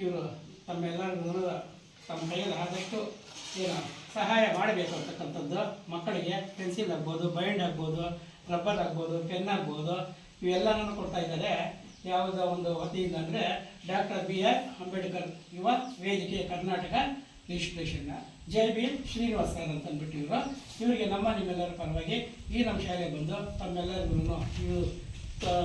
ಇವರು ತಮ್ಮೆಲ್ಲರೂ ತಮ್ಮ ಕೈಯಲ್ಲಿ ಆದಷ್ಟು ಏನು ಸಹಾಯ ಮಾಡಬೇಕು ಅಂತಕ್ಕಂಥದ್ದು. ಮಕ್ಕಳಿಗೆ ಪೆನ್ಸಿಲ್ ಆಗ್ಬೋದು, ಬೈಂಡ್ ಆಗ್ಬೋದು, ರಬ್ಬರ್ ಆಗ್ಬೋದು, ಪೆನ್ ಆಗ್ಬೋದು, ಇವೆಲ್ಲನೂ ಕೊಡ್ತಾ ಇದ್ದಾರೆ. ಯಾವುದೋ ಒಂದು ವತಿಯಿಂದ ಅಂದರೆ ಡಾಕ್ಟರ್ ಬಿ ಆರ್ ಅಂಬೇಡ್ಕರ್ ಯುವ ವೇದಿಕೆ ಕರ್ನಾಟಕ ರಿಜಿಸ್ಟ್ರೇಷನ್ನ ಜೆ ಬಿ ಶ್ರೀನಿವಾಸ್ ಸರ್ ಅಂತ ಅಂದ್ಬಿಟ್ಟು ಇವರು. ಇವರಿಗೆ ನಮ್ಮ ನಿಮ್ಮೆಲ್ಲರ ಪರವಾಗಿ ಈ ನಮ್ಮ ಶಾಲೆಗೆ ಬಂದು ತಮ್ಮೆಲ್ಲರಿಗೂ ಇವರು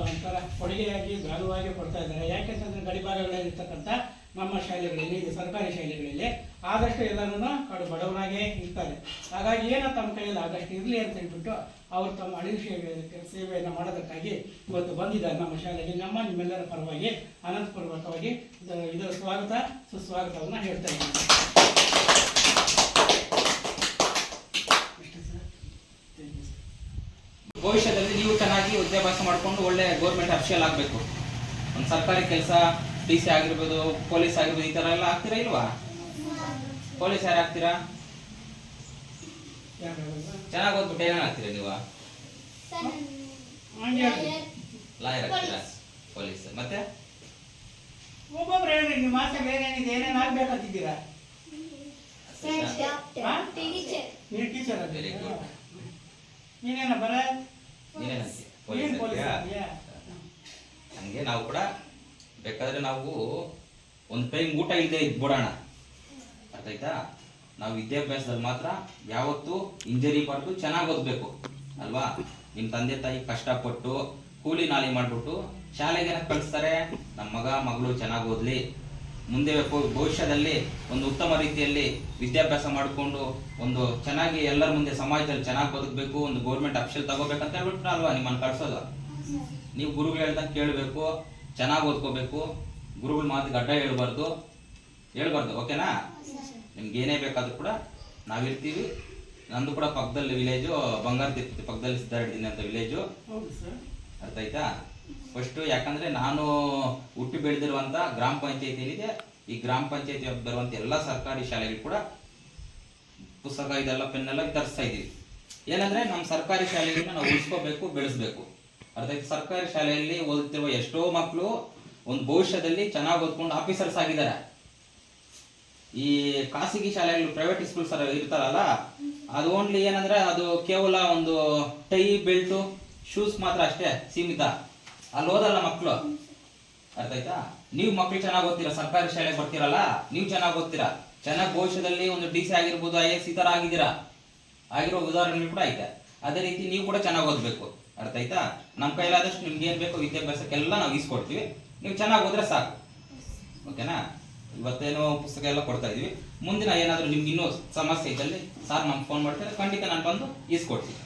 ಒಂಥರ ಕೊಡುಗೆಯಾಗಿ ಗಾನುವಾಗಿ ಕೊಡ್ತಾ ಇದ್ದಾರೆ. ಯಾಕೆಂತಂದ್ರೆ ಗಡಿಭಾಗಗಳಲ್ಲಿರ್ತಕ್ಕಂಥ ನಮ್ಮ ಶಾಲೆಗಳಲ್ಲಿ, ಇದು ಸರ್ಕಾರಿ ಶಾಲೆಗಳಲ್ಲಿ ಆದಷ್ಟು ಎಲ್ಲರೂ ಕಡು ಬಡವರಾಗೇ ಇರ್ತಾರೆ. ಹಾಗಾಗಿ ಏನೋ ತಮ್ಮ ಕೈಯಲ್ಲಿ ಆದಷ್ಟು ಇರಲಿ ಅಂತ ಹೇಳ್ಬಿಟ್ಟು ಅವರು ತಮ್ಮ ಅಳಿಲು ಸೇವೆ ಸೇವೆಯನ್ನು ಮಾಡೋದಕ್ಕಾಗಿ ಇವತ್ತು ಬಂದಿದ್ದಾರೆ ನಮ್ಮ ಶಾಲೆಗೆ. ನಮ್ಮ ನಿಮ್ಮೆಲ್ಲರ ಪರವಾಗಿ ಅನಂತಪೂರ್ವಕವಾಗಿ ಇದು- ಇದರ ಸ್ವಾಗತ, ಸುಸ್ವಾಗತವನ್ನು ಹೇಳ್ತಾ ಇದ್ದೀನಿ. ಭವಿಷ್ಯದಲ್ಲಿ ನೀವು ಚೆನ್ನಾಗಿ ವಿದ್ಯಾಭ್ಯಾಸ ಮಾಡಿಕೊಂಡು ಒಳ್ಳೆ ಗೌರ್ಮೆಂಟ್ ಅಫಿಷಿಯಲ್ ಆಗಬೇಕು. ಒಂದು ಸರ್ಕಾರಿ ಕೆಲಸ ಡಿ ಸಿ ಆಗಿರ್ಬೋದು ಪೊಲೀಸ್ ಆಗಿರ್ಬೋದು ಈ ತರ ಎಲ್ಲ ಆಗ್ತೀರಾ ಇಲ್ವಾ? ಪೊಲೀಸ್ ಯಾರು ಆಗ್ತೀರಾ? ಚೆನ್ನಾಗಿ ಓದ್ಬಿಟ್ಟು ಏನೇನು ಆಗ್ತೀರಾ ನೀವು? ಲಾಯರ್ ಆಗ್ತೀರಾ? ಪೊಲೀಸ್ ಮತ್ತೆ? ಒಬ್ಬೊಬ್ರು ಹೇಳ್ರಿ ನಿಮ್ಮ ಆಸೆ ಏನೇನಿದೆ ಏನೇನು ಆಗ್ಬೇಕಂತಿದ್ದೀರಾ? ಟೀಚರ್. ನೀನೇನ ಬರ? ನೀನೇನ ಪೊಲೀಸ್ ಹಂಗೆ ನಾವು ಕೂಡ ಬೇಕಾದ್ರೆ ನಾವು ಒಂದು ಟೈಮ್ ಊಟ ಇಲ್ಲದೆ ಇದ್ಬಿಡೋಣ ಅರ್ಥ ಆಯ್ತಾ ನಾವು ವಿದ್ಯಾಭ್ಯಾಸದಲ್ಲಿ ಮಾತ್ರ ಯಾವತ್ತು ಇಂಜರಿ ಪಟ್ಟು ಚೆನ್ನಾಗಿ ಓದಬೇಕು ಅಲ್ವಾ? ನಿಮ್ಮ ತಂದೆ ತಾಯಿ ಕಷ್ಟಪಟ್ಟು ಕೂಲಿ ನಾಲಿ ಮಾಡಿಬಿಟ್ಟು ಶಾಲೆಗೆ ಕಳಿಸ್ತಾರೆ ನಮ್ಮ ಮಗ ಮಗಳು ಚೆನ್ನಾಗಿ ಓದಲಿ. ಮುಂದೆ ಭವಿಷ್ಯದಲ್ಲಿ ಒಂದು ಉತ್ತಮ ರೀತಿಯಲ್ಲಿ ವಿದ್ಯಾಭ್ಯಾಸ ಮಾಡಿಕೊಂಡು ಒಂದು ಚೆನ್ನಾಗಿ ಎಲ್ಲರ ಮುಂದೆ ಸಮಾಜದಲ್ಲಿ ಚೆನ್ನಾಗಿ ಬದುಕಬೇಕು ಒಂದು ಗೌರ್ಮೆಂಟ್ ಅಫಿಷಿಯಲ್ ತಗೋಬೇಕಂತ ಹೇಳ್ಬಿಟ್ಟು ಅಲ್ವಾ ನಿಮ್ಮನ್ನು ಕಳ್ಸೋದು? ನೀವು ಗುರುಗಳು ಹೇಳ್ದಂಗೆ ಕೇಳಬೇಕು ಚೆನ್ನಾಗಿ ಓದ್ಕೋಬೇಕು. ಗುರುಗಳ ಮಾತಿಗೆ ಅಡ್ಡ ಹೇಳ್ಬಾರ್ದು. ಹೇಳ್ಬಾರ್ದು ಓಕೆನಾ? ನಿಮ್ಗೆ ಏನೇ ಬೇಕಾದ್ರೂ ಕೂಡ ನಾವಿರ್ತೀವಿ ನಂದು ಕೂಡ ಪಕ್ಕದಲ್ಲಿ ವಿಲೇಜು ಬಂಗಾರ ತಿರ್ಪತಿ ಪಕ್ಕದಲ್ಲಿ ಸಿದ್ದಾರ್ಡಿದ್ದೀನಿ ಅಂತ ವಿಲೇಜು ಅರ್ಥ ಆಯ್ತಾ? ಫಸ್ಟು ಯಾಕಂದ್ರೆ ನಾನು ಹುಟ್ಟಿ ಬೆಳೆದಿರುವಂತ ಗ್ರಾಮ ಪಂಚಾಯತಿ ಏನಿದೆ ಈ ಗ್ರಾಮ ಪಂಚಾಯತಿ ಬರುವಂತ ಎಲ್ಲ ಸರ್ಕಾರಿ ಶಾಲೆಗಳು ಕೂಡ ಪುಸ್ತಕ ಇದೆಲ್ಲ ಪೆನ್ನೆಲ್ಲ ತರಿಸ್ತಾ ಇದೀವಿ ಏನಂದ್ರೆ ನಮ್ಮ ಸರ್ಕಾರಿ ಶಾಲೆಗಳನ್ನ ನಾವು ಉಳಿಸ್ಕೋಬೇಕು ಬೆಳೆಸ್ಬೇಕು. ಅರ್ಥ ಸರ್ಕಾರಿ ಶಾಲೆಯಲ್ಲಿ ಓದುತ್ತಿರುವ ಎಷ್ಟೋ ಮಕ್ಕಳು ಒಂದು ಭವಿಷ್ಯದಲ್ಲಿ ಚೆನ್ನಾಗಿ ಓದ್ಕೊಂಡು ಆಫೀಸರ್ಸ್ ಆಗಿದ್ದಾರೆ. ಈ ಖಾಸಗಿ ಶಾಲೆಗಳು ಪ್ರೈವೇಟ್ ಸ್ಕೂಲ್ಸ್ ಇರ್ತಾರಲ್ಲ, ಅದು ಓನ್ಲಿ ಏನಂದ್ರೆ ಅದು ಕೇವಲ ಒಂದು ಟೈ, ಬೆಲ್ಟು ಶೂಸ್ ಮಾತ್ರ ಅಷ್ಟೇ ಸೀಮಿತ. ಅಲ್ಲಿ ಓದಲ್ಲ ಮಕ್ಕಳು ಅರ್ಥ ಆಯ್ತಾ? ನೀವು ಮಕ್ಕಳು ಚೆನ್ನಾಗಿ ಓದ್ತೀರಾ? ಸರ್ಕಾರಿ ಶಾಲೆಗೆ ಬರ್ತೀರಲ್ಲ, ನೀವು ಚೆನ್ನಾಗಿ ಓದ್ತೀರಾ? ಚೆನ್ನಾಗಿ ಭವಿಷ್ಯದಲ್ಲಿ ಒಂದು ಡಿ ಸಿ ಆಗಿರ್ಬೋದು ಐ ಎಸ್ ಈ ಥರ ಆಗಿದ್ದೀರಾ? ಆಗಿರೋ ಉದಾಹರಣೆಗಳು ಕೂಡ ಐತೆ. ಅದೇ ರೀತಿ ನೀವು ಕೂಡ ಚೆನ್ನಾಗಿ ಓದ್ಬೇಕು. ಅರ್ಥ ಆಯ್ತಾ? ನಮ್ಮ ಕೈಲಾದಷ್ಟು ನಿಮ್ಗೆ ಏನ್ ಬೇಕೋ ವಿದ್ಯಾಭ್ಯಾಸಕ್ಕೆಲ್ಲ ನಾವು ಈಸ್ಕೊಡ್ತೀವಿ. ನೀವು ಚೆನ್ನಾಗಿ ಓದ್ರೆ ಸಾಕು. ಓಕೆನಾ? ಇವತ್ತೇನೋ ಪುಸ್ತಕ ಎಲ್ಲ ಕೊಡ್ತಾ ಇದೀವಿ. ಮುಂದಿನ ಏನಾದರೂ ನಿಮ್ಗೆ ಇನ್ನೂ ಸಮಸ್ಯೆ ಇದ್ದಲ್ಲಿ ಸಾರ್ ನಮ್ಗೆ ಫೋನ್ ಮಾಡ್ತಾರೆ. ಖಂಡಿತ ನಾನು ಬಂದು ಈಸ್ಕೊಡ್ತೀನಿ.